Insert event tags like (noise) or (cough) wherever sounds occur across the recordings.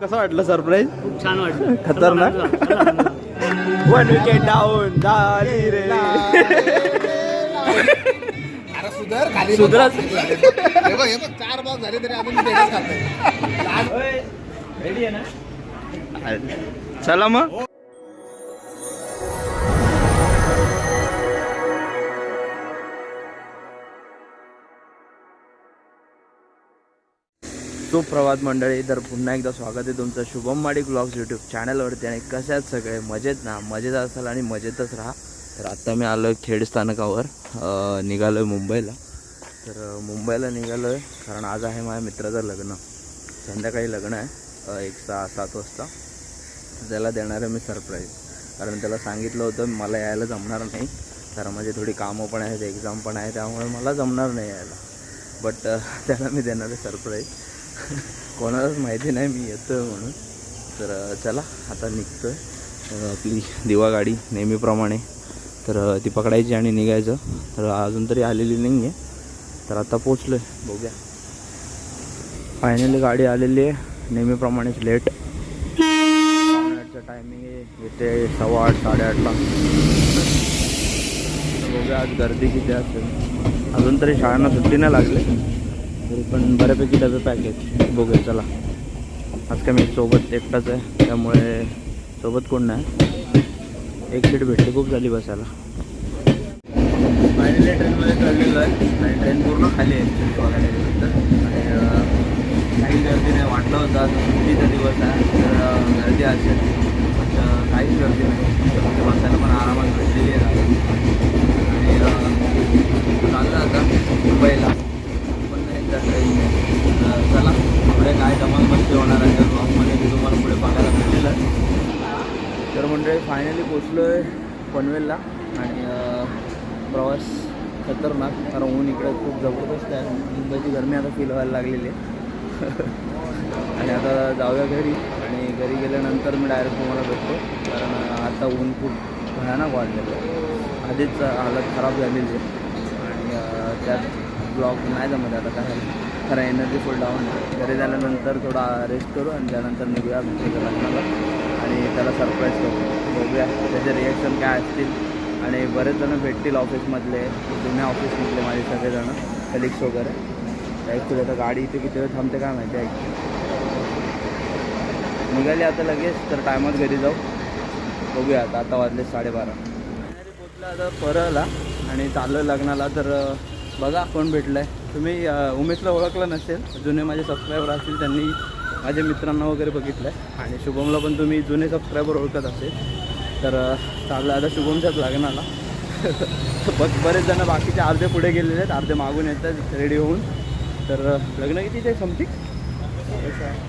कसं वाटलं सरप्राईज? खूप छान वाटलं. (laughs) खतरनाक. वन विकेट डाऊन झाली रे. (laughs) अरे सुधर खाली सुधरा हे बघ हे बघ चार बॉल झाले तरी खातोय (laughs) रेडी आहे ना? चला मग. सुप्रभात मंडळी तर पुन्हा एकदा स्वागत आहे तुमचं शुभम माडी ब्लॉग्स यूट्यूब चॅनलवरती आणि कसे आहेत सगळे? मजेत ना? मजेत असाल आणि मजेतच राहा. तर आत्ता मी आलो आहे खेड स्थानकावर. निघालो आहे मुंबईला. तर मुंबईला निघालो आहे कारण आज आहे माझ्या मित्राचं लग्न. संध्याकाळी लग्न आहे. एक सहा सात वाजता. त्याला देणार आहे मी सरप्राईज कारण त्याला सांगितलं होतं मला यायला जमणार नाही. कारण माझी थोडी कामं पण आहेत एक्झाम पण आहे त्यामुळे मला जमणार नाही यायला. बट (laughs) त्याला मी देणार आहे सरप्राईज कोणालाच माहिती नाही मी येतो आहे म्हणून. तर चला आता निघतो आहे आपली दिवा गाडी नेहमीप्रमाणे. तर ती पकडायची आणि निघायचं. तर अजून तरी आलेली नाही आहे तर आता पोचलो आहे बघूया. फायनली गाडी आलेली आहे. नेहमीप्रमाणेच लेट पावणे टायमिंग आहे. येते सव्वा आठ साडेआठला बघूया आज गर्दी किती असेल. अजून तरी शाळांना सुट्टी नाही लागली. तरी पण बऱ्यापैकी डबे पॅक आहेत बघूया चला. आज काय मी सोबत एकटाच आहे त्यामुळे सोबत कोण नाही. एक सीट भेटली खूप झाली बसायला. फायनली ट्रेनमध्ये चढलेलो आहे. आणि ट्रेन पूर्ण खाली आहे बघायला गेलं तर. आणि काही गर्दीने नाही वाटलं होतं आज सुट्टीचा दिवस आहे. तर गर्दी असेल पण अं, काहीच गर्दी नाही तर बसायला पण आरामात भेटलेली आहे आणि अं, चाललं आता मुंबईला पण एकदा ट्रेन चला पुढे काय धमाल मस्ती होणार आहे तर ब्लॉगमध्ये मी तुम्हाला पुढे बघायला भेटलेलं आहे तर मंडळी फायनली पोचलो आहे पनवेलला आणि प्रवास खतरनाक कारण ऊन इकडे खूप जबरदस्त आहे. मुंबईची गरमी आता फील व्हायला लागलेली आहे. (laughs) आणि आता जाऊया घरी आणि घरी गेल्यानंतर मी डायरेक्ट तुम्हाला भेटतो कारण आता ऊन खूप भयानक वाढलेलं आहे. आधीच हालत खराब झालेली आहे. आणि त्यात ब्लॉग नाही जमत आता काय खरा एनर्जी फुल डाऊन घरी झाल्यानंतर थोडा रेस्ट करू आणि त्यानंतर निघूया मित्राच्या लग्नाला आणि त्याला सरप्राईज करू. बघूया त्याचे रिॲक्शन काय असतील. आणि बरेच जणं भेटतील ऑफिसमधले जुन्या ऑफिसमधले माझे सगळेजणं कलिग्स वगैरे. ॲक्च्युली आता गाडी इथे किती वेळ थांबते काय माहिती आहे? निघाली आता लगेच तर टायमात घरी जाऊ. बघूया आता आता वाजले साडेबारा. पोचला आता परळला. आणि चाललं लग्नाला तर बघा कोण भेटलं आहे तुम्ही उमेशला ओळखलं नसेल जुने माझे सबस्क्रायबर असतील त्यांनी माझ्या मित्रांना वगैरे बघितलं आहे आणि शुभमला पण तुम्ही जुने सबस्क्रायबर ओळखत असेल. तर अं, चाललं आता शुभमच्याच लग्नाला (laughs) बस बरेच जण बाकीचे अर्धे पुढे गेलेले आहेत अर्धे मागून येतात रेडी होऊन. तर लग्न लग्न कितीचे समथिंग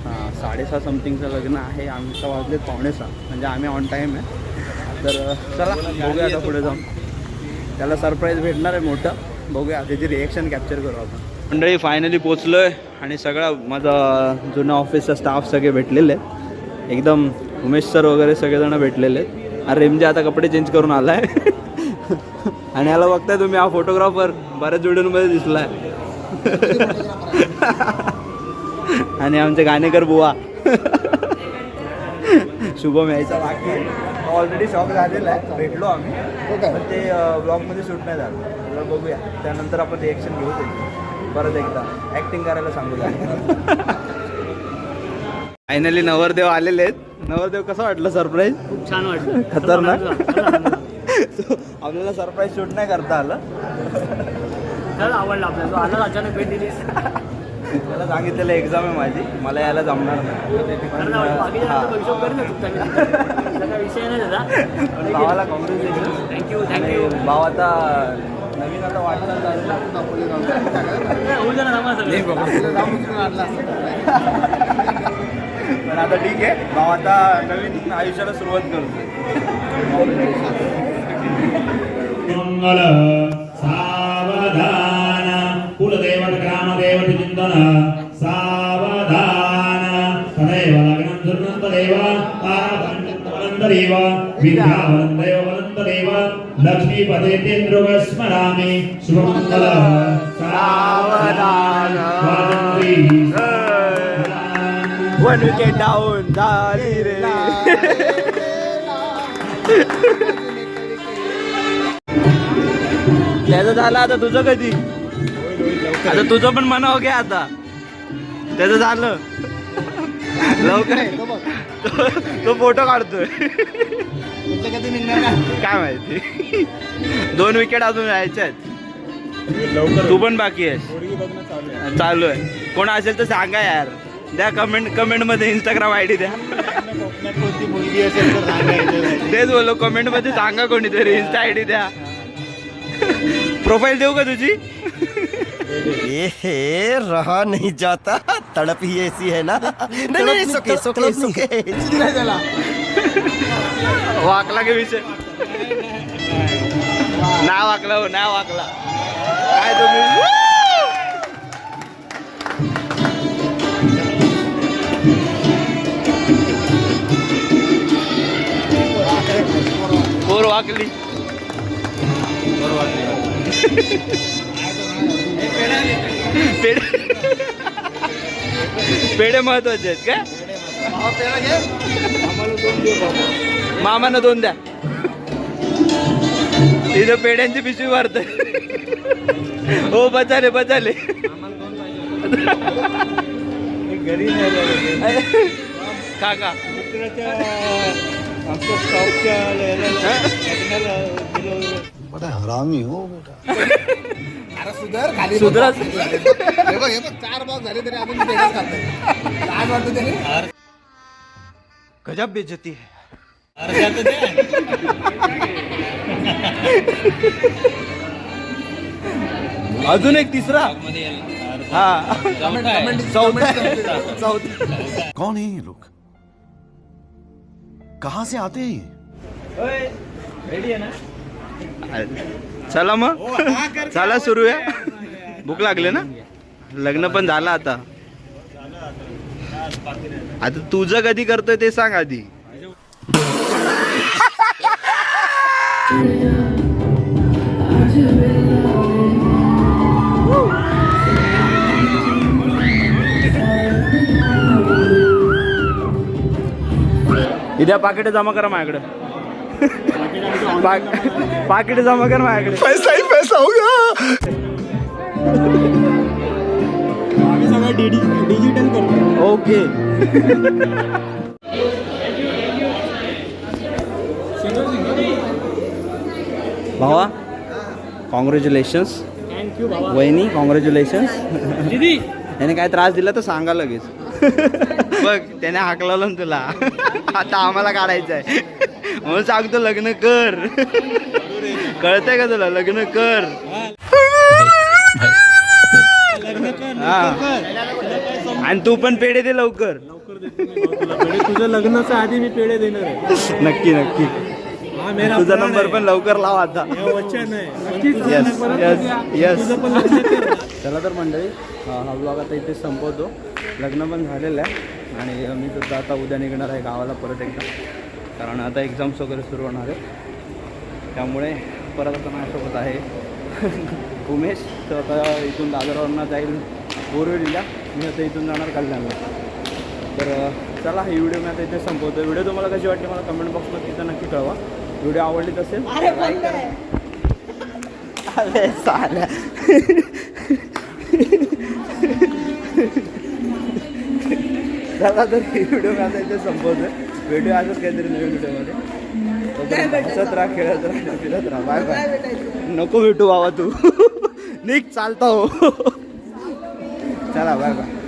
हां साडेसहा समथिंगचं लग्न आहे आमचं वाजले पावणेसहा म्हणजे आम्ही ऑन टाईम आहे. तर चला बघूया आता पुढे जाऊन. त्याला सरप्राईज भेटणार आहे मोठं. बघूया त्याची रिएक्शन कॅप्चर करू आपण. मंडळी फायनली पोचलो आहे आणि सगळा माझा जुना ऑफिसचा स्टाफ सगळे भेटलेले आहेत. एकदम उमेश सर वगैरे सगळेजण भेटलेले आहेत. अरे रेमजे आता कपडे चेंज करून आला आहे (laughs) आणि याला बघताय तुम्ही हा फोटोग्राफर बऱ्याच व्हिडिओमध्ये दिसला आहे (laughs) आणि आमचे गाणेकर बुवा. (laughs) शुभम यायचा बाकी. ऑलरेडी शॉप झालेला आहे. भेटलो आम्ही. ते ब्लॉगमध्ये शूट नाही झालं. तर बघूया. त्यानंतर आपण रिएक्शन घेऊ त्याची परत एकदा. ॲक्टिंग करायला सांगू फायनली नवरदेव आलेले आहेत. नवरदेव कसं वाटलं सरप्राईज खूप छान वाटलं. खतरनाक. आपल्याला सरप्राईज शूट नाही करता आलं. आवडलं आपल्याला. तू आला अचानक भेट दिलीस. त्याला सांगितलेलं एक्झाम आहे माझी. मला यायला जमणार नाही. (laughs) भावाला कॉंग्रॅच्युलेशन थँक्यू थँक्यू भाव आता नवीन आता वाटचाल चालू पण आता ठीक आहे. भाव आता नवीन आयुष्याला सुरुवात करतो मंगल सावधान कुलदेवत ग्रामदेवत चिंतन सावधान तदेव लग्नं दुर्नं तदेव तारावन्तदेव वन्तदेव लक्ष्मीपदे तेन्द्रुग स्मरामि। शुभमङ्गल। सावधान। त्याचं झालं आता तुझं कधी? आता तुझं पण म्हणावं घ्या आता. त्याचं झालं. लवकर तो- तो फोटो काढतोय. काय माहिती? दोन विकेट अजून यायच्या आहेत. तू पण बाकी आहेस. चालू आहे. कोण असेल तर सांगा यार. द्या कमेंट कमेंटमध्ये इंस्टाग्राम आय डी द्या. तेच बोलो कमेंटमध्ये सांगा कोणीतरी. इन्स्टा आय डी द्या. प्रोफाईल देऊ का तुझी? ये हे रहा नहीं जाता। तड़प ही ऐसी है ना। नहीं नहीं सुके सुके सुके। नाही त्याला वाकला के पीछे। ना वाकला हो ना वाकला। काय तुम्ही पोर वाकली पोर वाकली पेढे पेढे महत्त्वाचे आहेत घे मामानं दोन द्या. तिथं पेढ्यांची पिशवी मारतय हो बचाले बचाले. काका. बड़ा हरामी हो बेटा। अरे सुधर खाली सुधरा. बघ, हे बघ हे बघ चार बॉक्स झाले तरी खातोय वाटते त्याने गजब बेइज्जती है। अजून एक तिसरा। हा। चौथा चौथा कौन है ये लोग? कहाँ से आते हैं ये? चला मग. चला सुरू आहे भूक लागले ना? लग्न पण झालं आता. आता तुझं कधी करतोय ते सांग आधी. इथे पाकिट जमा करा माझ्याकडे. पाकिट जमा कर माझ्याकडे. पैसा ही पैसा होगा ओके भावा कॉंग्रॅच्युलेशन्स थँक्यू वहिनी कॉंग्रॅच्युलेशन्स दीदी. (laughs) याने काय त्रास दिला तर सांगा लगेच. बघ त्याने हाकलवलं ना तुला. आता आम्हाला काढायचं आहे. म्हणून सांगतो लग्न कर. कळतंय का तुला? लग्न कर. हा. आणि तू पण पेढे दे लवकर. तुझं लग्नाच्या आधी मी पेढे देणार आहे. नक्की नक्की. तुझा नंबर. पण लवकर लाव आता. Yes yes yes. चला तर मंडळी हा हा ब्लॉग आता इथे संपवतो. लग्न पण झालेलं आहे. आणि मी सुद्धा आता उद्या निघणार आहे गावाला परत एकदा. कारण आता एक्झाम्स वगैरे सुरू होणार आहे त्यामुळे परत आता माझ्यासोबत आहे. (laughs) उमेश तर आता इथून दादरवरनं जाईल बोरवेलीला. मी आता इथून जाणार कल्याणला. तर चला ही व्हिडिओ मी आता इथे संपवतो व्हिडिओ तुम्हाला कशी वाटली मला कमेंट बॉक्समध्ये तिथं नक्की कळवा. व्हिडिओ आवडलीच असेल like करा. अरे (laughs) चला तर व्हिडिओ मी आता इथे संपवतोय. व्हिडिओ असंच काहीतरी नवीन व्हिडिओमध्ये हसत राहा खेळत राहा फिरत राहा. बाय बाय नको भेटू बाबा तू. (laughs) निघ चालता हो. (laughs) चला बाय बाय